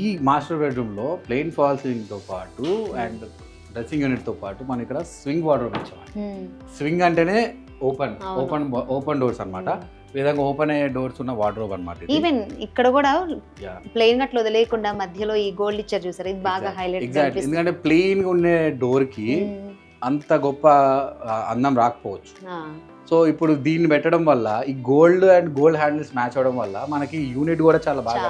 ఈ మాస్టర్ బెడ్రూమ్లో plain fall సీలింగ్తో పాటు అండ్ డ్రెస్సింగ్ యూనిట్తో పాటు మనం ఇక్కడ స్వింగ్ వార్డ్రోబ్ ఇచ్చాం Hmm. స్వింగ్ అంటేనే ఓపెన్. ఓపెన్ ఓపెన్ డోర్స్ అన్నమాట. ఈ విధంగా ఓపెన్ అయ్యే డోర్స్ ఉన్న వార్డ్రోబ్ అనమాట ఈవెన్ ఇక్కడ కూడా. ప్లెయిన్ అట్లా వదిలేయకుండా మధ్యలో ఈ గోల్డ్ ఇచ్చారు చూసారు? ఇది బాగా హైలైట్ ఎగ్జాక్ట్ ఎందుకంటే ప్లెయిన్గా ఉండే డోర్కి అంత గొప్ప అందం రాకపోవచ్చు. సో ఇప్పుడు దీన్ని పెట్టడం వల్ల ఈ gold and gold handles match అవడం వల్ల మనకి యూనిట్ కూడా చాలా బాగా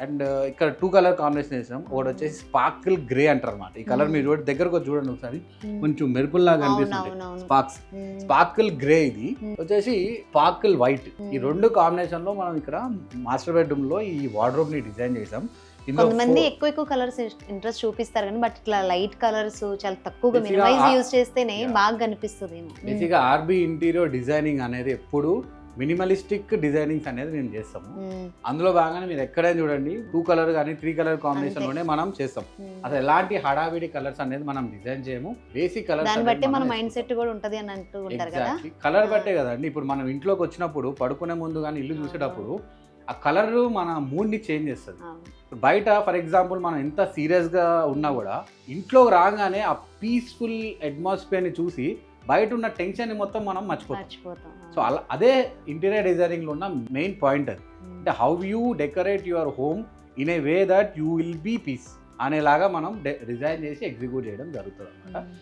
అండ్ ఇక్కడ టూ కలర్ కాంబినేషన్ వేసాం ఒకటి వచ్చేసి స్పార్కిల్ గ్రే అంటారు అనమాట ఈ కలర్. మీరు దగ్గరకు చూడండి ఒకసారి. కొంచెం మెరుపుల్లాగా అనిపిస్తుంది అవునవును స్పార్క్స్. స్పార్కిల్ గ్రే ఇది. వచ్చేసి స్పార్కిల్ వైట్. ఈ. రెండు కాంబినేషన్లో మనం ఇక్కడ మాస్టర్ బెడ్రూమ్లో ఈ వార్డ్రోబ్ని డిజైన్ చేసాం. కొంతమంది ఎక్కువ ఎక్కువ కలర్స్ ఇంట్రెస్ట్ చూపిస్తారు కానీ బట్ ఇట్లా లైట్ కలర్స్ చాలా తక్కువగా మినిమైజ్ యూజ్ చేస్తేనే. బాగా కనిపిస్తుంది. బేసిక్గా ఆర్బీ ఇంటీరియర్ డిజైనింగ్ అనేది ఎప్పుడు మినిమలిస్టిక్ డిజైనింగ్స్ అనేది మేము చేస్తాము. మ్మ్. అందులో భాగంగానే మీరు ఎక్కడైనా చూడండి టూ కలర్ కానీ త్రీ కలర్ కాంబినేషన్లోనే మనం చేస్తాం. మ్మ్. అసలు ఎలాంటి హడావిడి కలర్స్ అనేది మనం డిజైన్ చేయము. బేసిక్ కలర్స్ దాన్ని బట్టి మన మైండ్ సెట్ కూడా ఉంటది అని అంటూ ఉంటారు కదా. కలర్ బట్టే కదండి. ఇప్పుడు మనం ఇంట్లోకి వచ్చినప్పుడు పడుకునే ముందు కానీ ఇల్లు చూసేటప్పుడు ఆ కలర్ మన మూడ్ని చేంజ్ చేస్తుంది. బయట ఫర్ ఎగ్జాంపుల్ మనం ఎంత సీరియస్గా ఉన్నా కూడా ఇంట్లో రాగానే ఆ పీస్ఫుల్ అట్మాస్ఫియర్ని చూసి బయట ఉన్న టెన్షన్ని మొత్తం మనం మర్చిపోతాం. సో అలా అదే ఇంటీరియర్ డిజైనింగ్లో ఉన్న మెయిన్ పాయింట్ అది. అంటే how you decorate your home in a way that you will be peace అనేలాగా మనం డిజైన్ చేసి ఎగ్జిక్యూట్ చేయడం జరుగుతుంది అనమాట.